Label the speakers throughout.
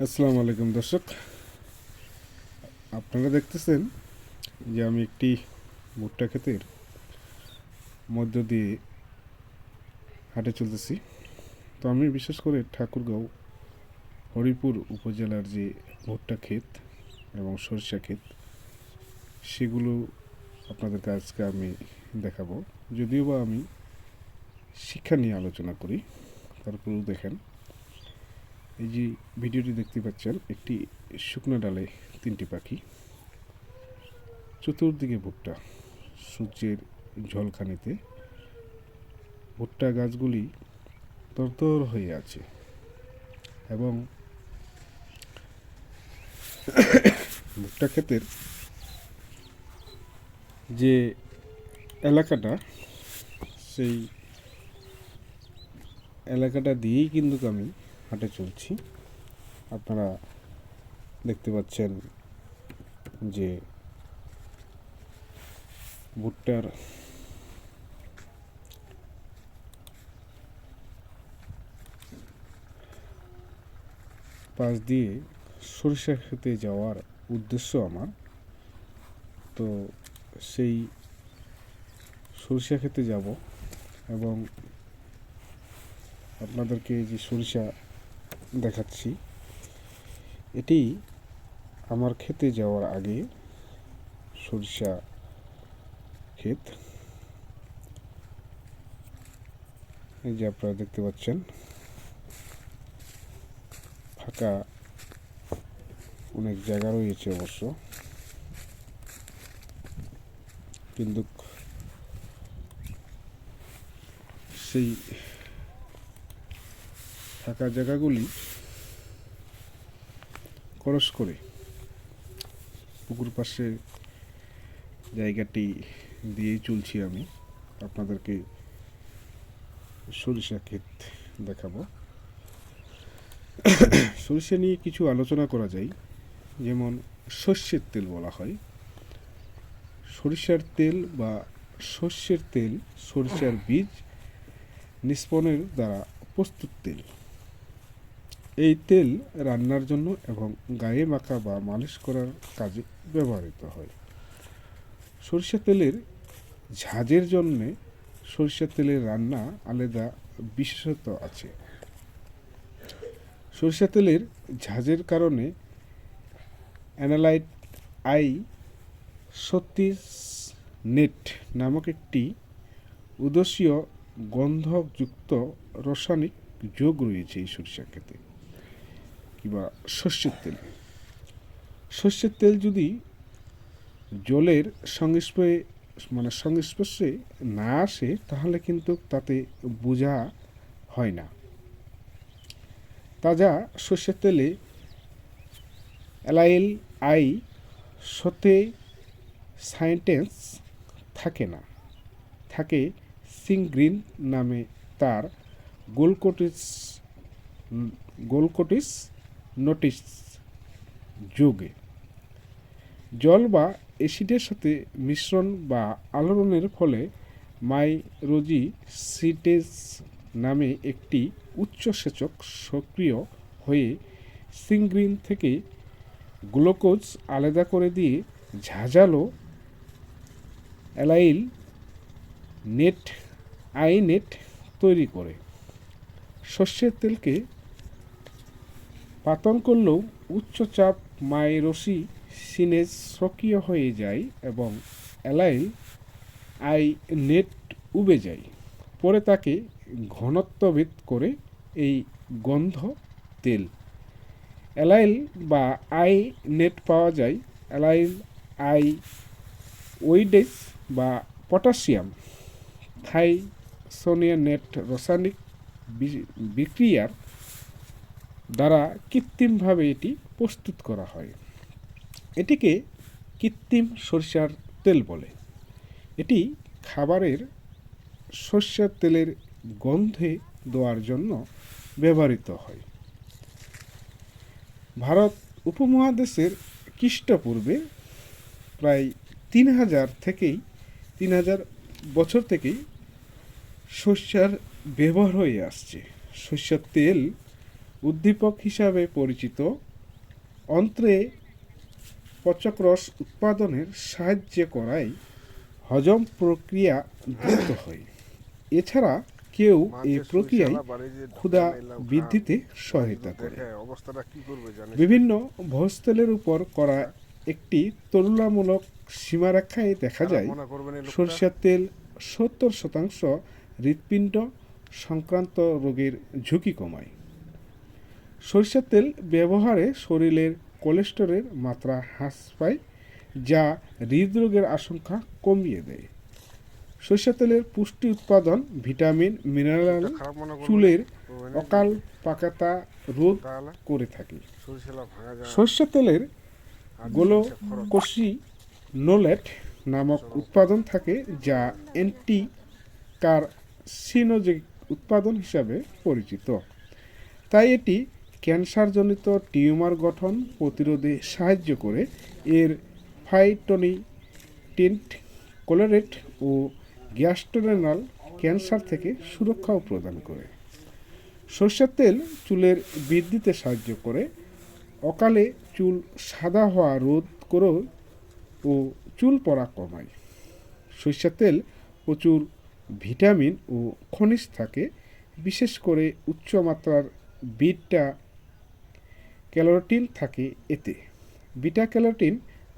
Speaker 1: আসসালামু আলাইকুম দর্শক। আপনারা দেখতেছেন যে আমি একটি ভুট্টা ক্ষেতের মধ্য দিয়ে হাঁটে চলতেছি। তো আমি বিশেষ করে ঠাকুরগাঁও, হরিপুর উপজেলার যে ভুট্টা ক্ষেত এবং সরিষা ক্ষেত, সেগুলো আপনাদেরকে আজকে আমি দেখাবো। যদিও বা আমি শিক্ষা নিয়ে আলোচনা করি, তারপরেও দেখেন এই যে ভিডিওটি দেখতে পাচ্ছেন, একটি শুকনো ডালে তিনটি পাখি। চতুর্দিকে ভুট্টা, সূর্যের ঝলখানিতে। ভুট্টা গাছগুলি তরতর হয়ে আছে এবং ভুট্টা ক্ষেতের যে এলাকাটা, সেই এলাকাটা দিয়েই কিন্তু আমি হাঁটে চলছি। আপনারা দেখতে পাচ্ছেন যে ভুট্টার পাশ দিয়ে সরিষা খেতে যাওয়ার উদ্দেশ্য আমার। তো সেই সরিষা খেতে যাব এবং আপনাদেরকে যে সরিষা দেখাচ্ছি। এটি আমার খেতে যাওয়ার আগে সরিষা ক্ষেত। এই যে আপনারা দেখতে পাচ্ছেন, ফাঁকা অনেক জায়গা রয়েছে অবশ্য। কিন্তু সেই ফাঁকা জায়গাগুলি খরচ করে পুকুর পাশে জায়গাটি দিয়েই চলছি আমি। আপনাদেরকে সরিষা ক্ষেত দেখাবো। সরিষা নিয়ে কিছু আলোচনা করা যায়। যেমন শস্যের তেল বলা হয়। সরিষার তেল বা শস্যের তেল, সরিষার বীজ, নিষ্পনের দ্বারা প্রস্তুত তেল। এই তেল রান্নার জন্য এবং গায়ে মাখা বা মালিশ করার কাজে ব্যবহৃত হয়। সরিষা তেলের ঝাঁজের জন্যে সরিষা তেলের রান্না আলাদা বিশেষত্ব আছে। সরিষা তেলের ঝাঁজের কারণে অ্যানালাইট আই সত্তিস নেট নামক একটি উদসীয় গন্ধযুক্ত রাসায়নিক যোগ রয়েছে এই সরিষা খেতে কিংবা শস্যের তেল। শস্যের তেল যদি জলের সংস্পর্শে মানে সংস্পর্শে না আসে, তাহলে কিন্তু তাতে বোঝা হয় না। তাজা সর্ষের তেলে অ্যালাইল আই সতে সাইন্টেন্স থাকে না। থাকে সিংগ্রিন নামে তার গোলকোটিস গোলকোটিস নোটিস যোগে। জল বা অ্যাসিডের সাথে মিশ্রণ বা আলোড়নের ফলে মাইরোজি সিটেজ নামে একটি উচ্চসেচক সক্রিয় হয়ে সিংগ্রিন থেকে গ্লুকোজ আলাদা করে দিয়ে ঝাঁঝালো অ্যালাইল নেট, আইনেট তৈরি করে। সর্ষের তেলকে পাতন করলেও উচ্চচাপ মাইরসি সিনেজ সক্রিয় হয়ে যায় এবং অ্যালাইল আই নেট উবে যায়। পরে তাকে ঘনত্বভেদ করে এই গন্ধ, তেল। অ্যালাইল বা আই নেট পাওয়া যায় অ্যালাইল আই ওইডেস বা পটাশিয়াম। থাইসোনিয়া নেট রাসায়নিক বিক্রিয়ার দ্বারা কৃত্রিমভাবে এটি প্রস্তুত করা হয়। এটিকে কৃত্রিম সরিষার তেল বলে। এটি খাবারের সর্ষের তেলের গন্ধে দেওয়ার জন্য ব্যবহৃত হয়। ভারত উপমহাদেশের খ্রিস্টপূর্বে প্রায় তিন হাজার থেকেই, তিন হাজার বছর থেকেই শস্যার ব্যবহার হয়ে আসছে। শস্যের তেল উদ্দীপক হিসাবে পরিচিত। অন্ত্রে পচকরস উৎপাদনের সাহায্য করায় হজম প্রক্রিয়া দ্রুত হয়। এছাড়া কেউ এই প্রক্রিয়ায় ক্ষুধা বৃদ্ধিতে সহায়তা করে।
Speaker 2: জানিস?
Speaker 1: বিভিন্ন ভোজতেলের উপর করা একটি তুলনামূলক সীমারেখায় দেখা যায়? সরিষার তেল সত্তর শতাংশ হৃৎপিণ্ড সংক্রান্ত রোগের ঝুঁকি কমায়। সরিষার তেল ব্যবহারে শরীরের কোলেস্টেরলের মাত্রা হ্রাস পায় যা হৃদরোগের আশঙ্কা কমিয়ে দেয়। সরিষার তেলের পুষ্টি উৎপাদন ভিটামিন মিনারেল
Speaker 2: মনে
Speaker 1: চুলের অকাল পাকাতা রোধ করে থাকে। সরিষার তেলের
Speaker 2: আর
Speaker 1: গোলো
Speaker 2: হিসাব খরচ।
Speaker 1: কোষি নোলেট নামক উৎপাদন থাকে যা অ্যান্টি কার্সিনোজেক উৎপাদন হিসাবে পরিচিত। তাই এটি ক্যান্সারজনিত টিউমার গঠন প্রতিরোধে সাহায্য করে। এর ফাইটনি টেন্ট কোলোরেট ও গ্যাস্ট্রোরেনাল ক্যান্সার থেকে সুরক্ষাও প্রদান করে। সরষের তেল চুলের বৃদ্ধিতে সাহায্য করে। অকালে চুল সাদা হওয়া রোধ করেও ও চুল পড়া কমায়। সরিষার তেল প্রচুর ভিটামিন ও খনিজ থাকে। বিশেষ করে উচ্চমাত্রার বিটা ক্যালোটিন থাকে এতে। বিটা ক্যালোটিন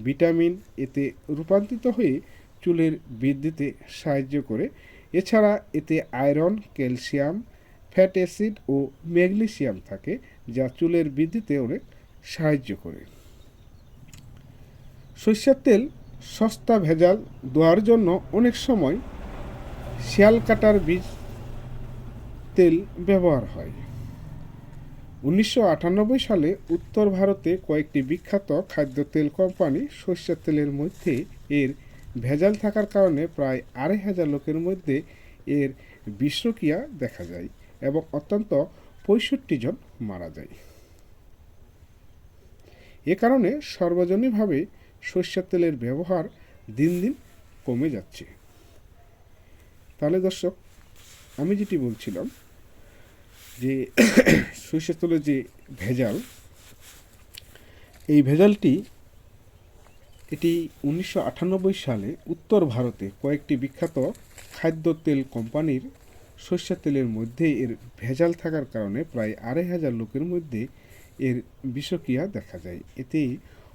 Speaker 1: ভিটামিন এতে রূপান্তরিত হয়ে চুলের বৃদ্ধিতে সাহায্য করে। এছাড়া এতে আয়রন, ক্যালসিয়াম, ফ্যাট অ্যাসিড ও ম্যাগনেসিয়াম থাকে, যা চুলের বৃদ্ধিতে অনেক সাহায্য করে। সরিষার তেল সস্তা ভেজাল দেওয়ার জন্য অনেক সময় শিয়াল কাটার বীজ তেল ব্যবহার হয়। উনিশশো আটানব্বই সালে উত্তর ভারতে কয়েকটি বিখ্যাত খাদ্য তেল কোম্পানি সরিষার তেলের মধ্যে এর ভেজাল থাকার কারণে প্রায় আড়াই হাজার লোকের মধ্যে এর বিষক্রিয়া দেখা যায় এবং অত্যন্ত পঁয়ষট্টি জন মারা যায়। এ কারণে সর্বজনীনভাবে সরিষার তেলের ব্যবহার দিন দিন কমে যাচ্ছে। তাহলে দর্শক, আমি যেটি বলছিলাম যে সরিষার তেলের যে ভেজাল, এই ভেজালটি এটি উনিশশো আটানব্বই সালে উত্তর ভারতে কয়েকটি বিখ্যাত খাদ্য তেল কোম্পানির সরিষার তেলের মধ্যে এর ভেজাল থাকার কারণে প্রায় আড়াই হাজার লোকের মধ্যে এর বিষক্রিয়া দেখা যায়। এতে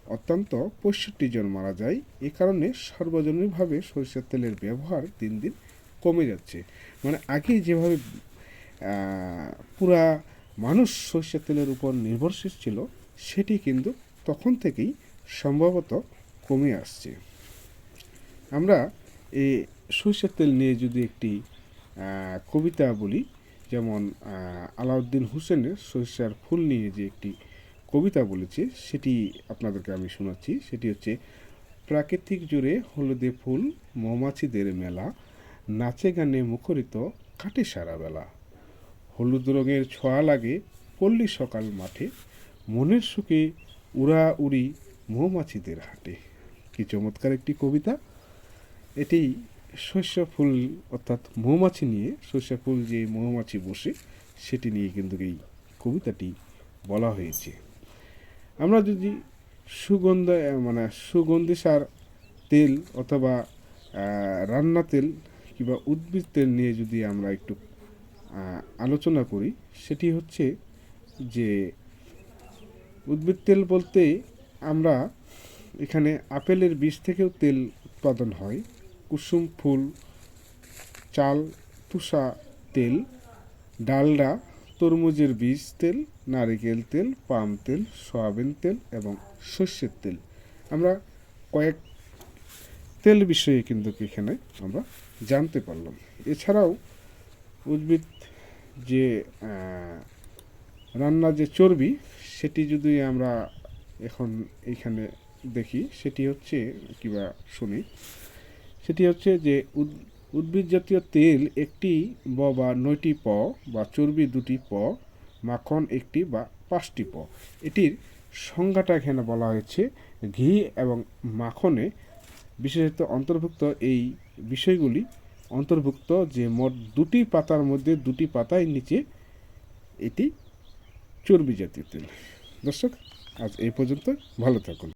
Speaker 1: অত্যন্ত পঁয়ষট্টি জন মারা যায়। এ কারণে সর্বজনীনভাবে সরিষার তেলের ব্যবহার দিন দিন কমে যাচ্ছে। মানে আগে যেভাবে পুরা মানুষ সরিষার তেলের উপর নির্ভরশীল ছিল, সেটি কিন্তু তখন থেকেই সম্ভবত কমে আসছে। আমরা এই সরিষার তেল নিয়ে যদি একটি কবিতা বলি, যেমন আলাউদ্দিন হোসেনের সরিষার ফুল নিয়ে যে একটি কবিতা বলেছে, সেটি আপনাদেরকে আমি শোনাচ্ছি। সেটি হচ্ছে, প্রাকৃতিক জুড়ে হলুদে ফুল, মৌমাছিদের মেলা, নাচে গানে মুখরিত, কাটে সারা বেলা। হলুদ রঙের ছোঁয়া লাগে পল্লী সকাল মাঠে, মনের সুখে উড়া উড়ি মৌমাছিদের হাটে। কি চমৎকার একটি কবিতা। এটি শস্য ফুল, অর্থাৎ মৌমাছি নিয়ে, শস্য ফুল যে মৌমাছি বসে, সেটি নিয়ে কিন্তু এই কবিতাটি বলা হয়েছে। আমরা যদি সুগন্ধ মানে সুগন্ধি সার, তেল অথবা রান্না তেল কিংবা উদ্ভিদ তেল নিয়ে যদি আমরা একটু আলোচনা করি, সেটি হচ্ছে যে উদ্ভিদ তেল বলতে আমরা এখানে আপেলের বীজ থেকেও তেল উৎপাদন হয়, কুসুম ফুল, চাল, তুষা তেল, ডালডা, তরমুজের বীজ তেল, নারিকেল তেল, পাম তেল, সয়াবিন তেল এবং সর্ষের তেল। আমরা কয়েক তেল বিষয়ে কিন্তু এখানে আমরা জানতে পারলাম। এছাড়াও উদ্ভিদ যে আহ, রান্না যে চর্বি সেটি যদি আমরা এখন এখানে দেখি সেটি হচ্ছে কিবা শুনি সেটি হচ্ছে যে উদ- উদ্ভিদ জাতীয় তেল একটি ব বা নয়টি প বা চর্বি দুটি প মাখন একটি বা পাঁচটি প। এটির সংজ্ঞাটা এখানে বলা হয়েছে ঘি এবং মাখনে বিশেষত অন্তর্ভুক্ত এই বিষয়গুলি অন্তর্ভুক্ত যে মোট দুটি পাতার মধ্যে দুটি পাতায় নিচে এটি চর্বি জাতীয় তেল। দর্শক, আজ এই পর্যন্ত ভালো থাকুন।